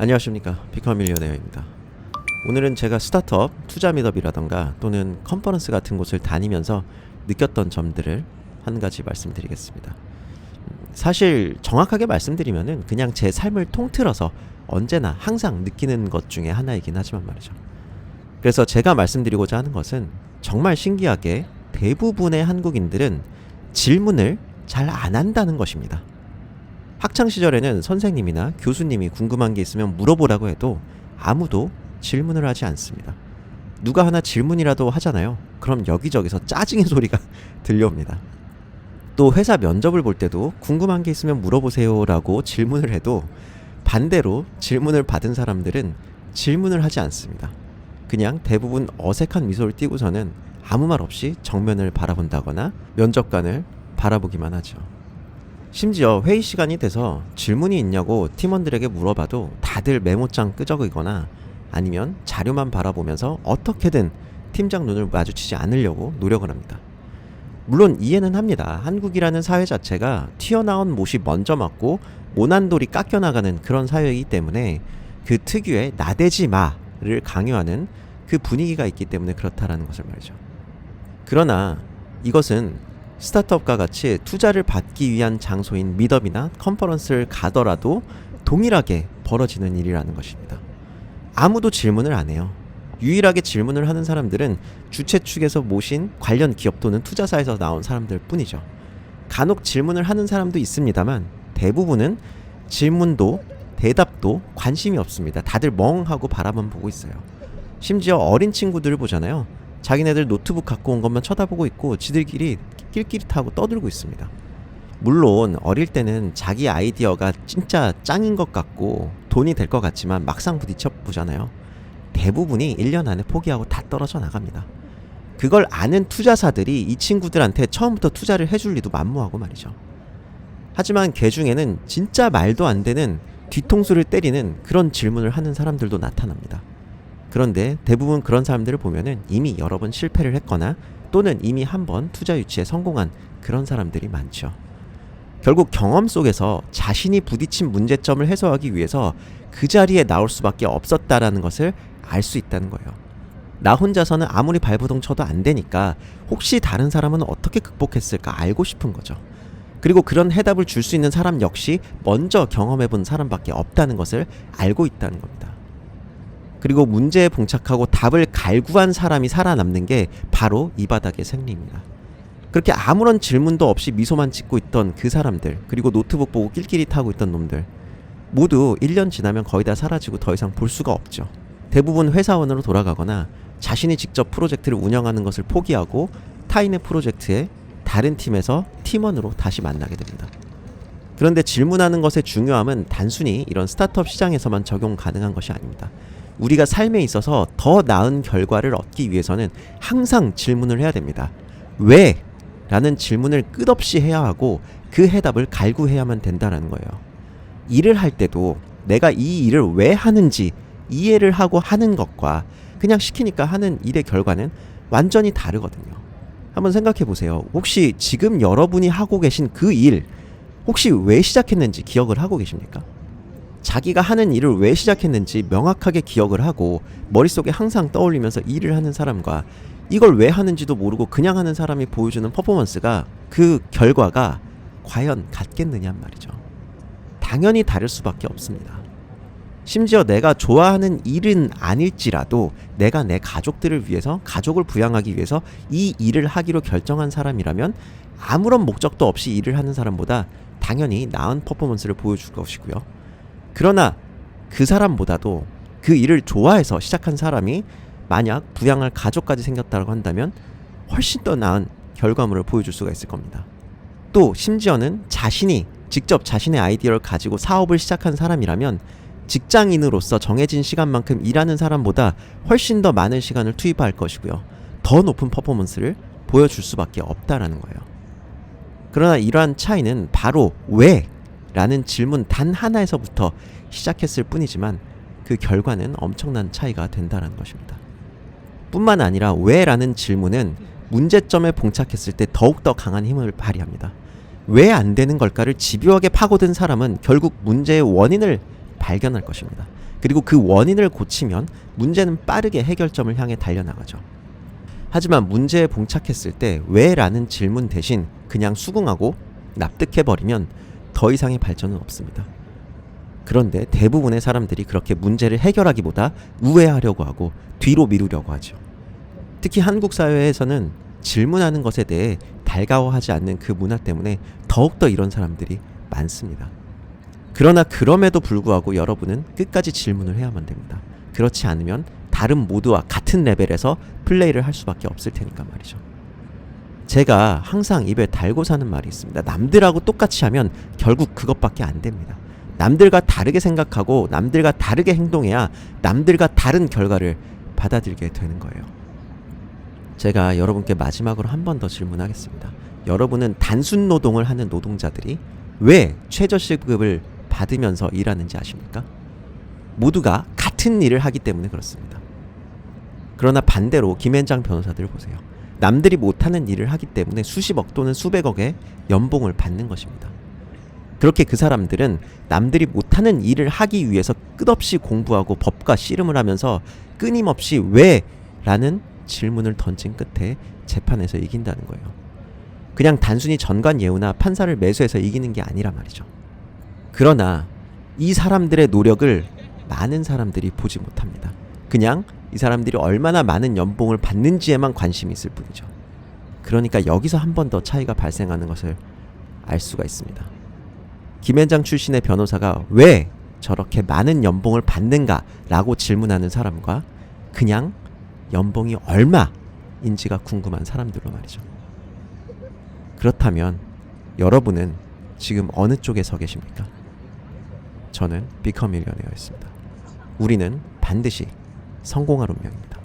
안녕하십니까 비커 밀리어네어입니다. 오늘은 제가 스타트업, 투자 미더비라던가 또는 컨퍼런스 같은 곳을 다니면서 느꼈던 점들을 한 가지 말씀드리겠습니다. 음, 사실 정확하게 말씀드리면은 그냥 제 삶을 통틀어서 언제나 항상 느끼는 것 중에 하나이긴 하지만 말이죠. 그래서 제가 말씀드리고자 하는 것은 정말 신기하게 대부분의 한국인들은 질문을 잘 안 한다는 것입니다. 학창 시절에는 선생님이나 교수님이 궁금한 게 있으면 물어보라고 해도 아무도 질문을 하지 않습니다. 누가 하나 질문이라도 하잖아요. 그럼 여기저기서 짜증의 소리가 들려옵니다. 또 회사 면접을 볼 때도 궁금한 게 있으면 물어보세요라고 질문을 해도 반대로 질문을 받은 사람들은 질문을 하지 않습니다. 그냥 대부분 어색한 미소를 띠고서는 아무 말 없이 정면을 바라본다거나 면접관을 바라보기만 하죠. 심지어 회의 시간이 돼서 질문이 있냐고 팀원들에게 물어봐도 다들 메모장 끄적이거나 아니면 자료만 바라보면서 어떻게든 팀장 눈을 마주치지 않으려고 노력을 합니다. 물론 이해는 합니다. 한국이라는 사회 자체가 튀어나온 못이 먼저 맞고 모난돌이 깎여나가는 그런 사회이기 때문에 그 특유의 나대지 마를 강요하는 그 분위기가 있기 때문에 그렇다라는 것을 말이죠. 그러나 이것은 스타트업과 같이 투자를 받기 위한 장소인 미더비나 컨퍼런스를 가더라도 동일하게 벌어지는 일이라는 것입니다. 아무도 질문을 안 해요. 유일하게 질문을 하는 사람들은 주최 측에서 모신 관련 기업 또는 투자사에서 나온 사람들 뿐이죠. 간혹 질문을 하는 사람도 있습니다만 대부분은 질문도 대답도 관심이 없습니다. 다들 멍하고 바라만 보고 있어요. 심지어 어린 친구들을 보잖아요. 자기네들 노트북 갖고 온 것만 쳐다보고 있고 지들끼리 낄끼리 타고 떠들고 있습니다. 물론 어릴 때는 자기 아이디어가 진짜 짱인 것 같고 돈이 될 것 같지만 막상 부딪혀 보잖아요. 대부분이 1년 안에 포기하고 다 떨어져 나갑니다. 그걸 아는 투자사들이 이 친구들한테 처음부터 투자를 해줄 리도 만무하고 말이죠. 하지만 개 중에는 진짜 말도 안 되는 뒤통수를 때리는 그런 질문을 하는 사람들도 나타납니다. 그런데 대부분 그런 사람들을 보면은 이미 여러 번 실패를 했거나 또는 이미 한 번 투자 유치에 성공한 그런 사람들이 많죠. 결국 경험 속에서 자신이 부딪힌 문제점을 해소하기 위해서 그 자리에 나올 수밖에 없었다라는 것을 알 수 있다는 거예요. 나 혼자서는 아무리 발버둥 쳐도 안 되니까 혹시 다른 사람은 어떻게 극복했을까 알고 싶은 거죠. 그리고 그런 해답을 줄 수 있는 사람 역시 먼저 경험해 본 사람밖에 없다는 것을 알고 있다는 겁니다. 그리고 문제에 봉착하고 답을 갈구한 사람이 살아남는 게 바로 이 바닥의 생리입니다. 그렇게 아무런 질문도 없이 미소만 짓고 있던 그 사람들, 그리고 노트북 보고 낄끼리 타고 있던 놈들, 모두 1년 지나면 거의 다 사라지고 더 이상 볼 수가 없죠. 대부분 회사원으로 돌아가거나 자신이 직접 프로젝트를 운영하는 것을 포기하고 타인의 프로젝트에 다른 팀에서 팀원으로 다시 만나게 됩니다. 그런데 질문하는 것의 중요함은 단순히 이런 스타트업 시장에서만 적용 가능한 것이 아닙니다. 우리가 삶에 있어서 더 나은 결과를 얻기 위해서는 항상 질문을 해야 됩니다. 왜? 라는 질문을 끝없이 해야 하고 그 해답을 갈구해야만 된다는 거예요. 일을 할 때도 내가 이 일을 왜 하는지 이해를 하고 하는 것과 그냥 시키니까 하는 일의 결과는 완전히 다르거든요. 한번 생각해 보세요. 혹시 지금 여러분이 하고 계신 그 일, 혹시 왜 시작했는지 기억을 하고 계십니까? 자기가 하는 일을 왜 시작했는지 명확하게 기억을 하고 머릿속에 항상 떠올리면서 일을 하는 사람과 이걸 왜 하는지도 모르고 그냥 하는 사람이 보여주는 퍼포먼스가 그 결과가 과연 같겠느냐 말이죠. 당연히 다를 수밖에 없습니다. 심지어 내가 좋아하는 일은 아닐지라도 내가 내 가족들을 위해서 가족을 부양하기 위해서 이 일을 하기로 결정한 사람이라면 아무런 목적도 없이 일을 하는 사람보다 당연히 나은 퍼포먼스를 보여줄 것이고요. 그러나 그 사람보다도 그 일을 좋아해서 시작한 사람이 만약 부양할 가족까지 생겼다고 한다면 훨씬 더 나은 결과물을 보여줄 수가 있을 겁니다. 또 심지어는 자신이 직접 자신의 아이디어를 가지고 사업을 시작한 사람이라면 직장인으로서 정해진 시간만큼 일하는 사람보다 훨씬 더 많은 시간을 투입할 것이고요. 더 높은 퍼포먼스를 보여줄 수밖에 없다라는 거예요. 그러나 이러한 차이는 바로 왜? 라는 질문 단 하나에서부터 시작했을 뿐이지만 그 결과는 엄청난 차이가 된다는 것입니다. 뿐만 아니라 왜? 라는 질문은 문제점에 봉착했을 때 더욱더 강한 힘을 발휘합니다. 왜 안 되는 걸까를 집요하게 파고든 사람은 결국 문제의 원인을 발견할 것입니다. 그리고 그 원인을 고치면 문제는 빠르게 해결점을 향해 달려나가죠. 하지만 문제에 봉착했을 때 왜 라는 질문 대신 그냥 수긍하고 납득해버리면 더 이상의 발전은 없습니다. 그런데 대부분의 사람들이 그렇게 문제를 해결하기보다 우회하려고 하고 뒤로 미루려고 하죠. 특히 한국 사회에서는 질문하는 것에 대해 달가워하지 않는 그 문화 때문에 더욱더 이런 사람들이 많습니다. 그러나 그럼에도 불구하고 여러분은 끝까지 질문을 해야만 됩니다. 그렇지 않으면 다른 모두와 같은 레벨에서 플레이를 할 수밖에 없을 테니까 말이죠. 제가 항상 입에 달고 사는 말이 있습니다. 남들하고 똑같이 하면 결국 그것밖에 안 됩니다. 남들과 다르게 생각하고 남들과 다르게 행동해야 남들과 다른 결과를 받아들게 되는 거예요. 제가 여러분께 마지막으로 한 번 더 질문하겠습니다. 여러분은 단순 노동을 하는 노동자들이 왜 최저시급을 받으면서 일하는지 아십니까? 모두가 같은 일을 하기 때문에 그렇습니다. 그러나 반대로 김현장 변호사들 보세요. 남들이 못하는 일을 하기 때문에 수십억 또는 수백억의 연봉을 받는 것입니다. 그렇게 그 사람들은 남들이 못하는 일을 하기 위해서 끝없이 공부하고 법과 씨름을 하면서 끊임없이 왜? 라는 질문을 던진 끝에 재판에서 이긴다는 거예요. 그냥 단순히 전관 예우나 판사를 매수해서 이기는 게 아니라 말이죠. 그러나 이 사람들의 노력을 많은 사람들이 보지 못합니다. 그냥 이 사람들이 얼마나 많은 연봉을 받는지에만 관심이 있을 뿐이죠. 그러니까 여기서 한 번 더 차이가 발생하는 것을 알 수가 있습니다. 김현장 출신의 변호사가 왜 저렇게 많은 연봉을 받는가라고 질문하는 사람과 그냥 연봉이 얼마인지가 궁금한 사람들로 말이죠. 그렇다면 여러분은 지금 어느 쪽에 서 계십니까? 저는 비커 밀리언웨어였습니다. 우리는 반드시 성공할 운명입니다.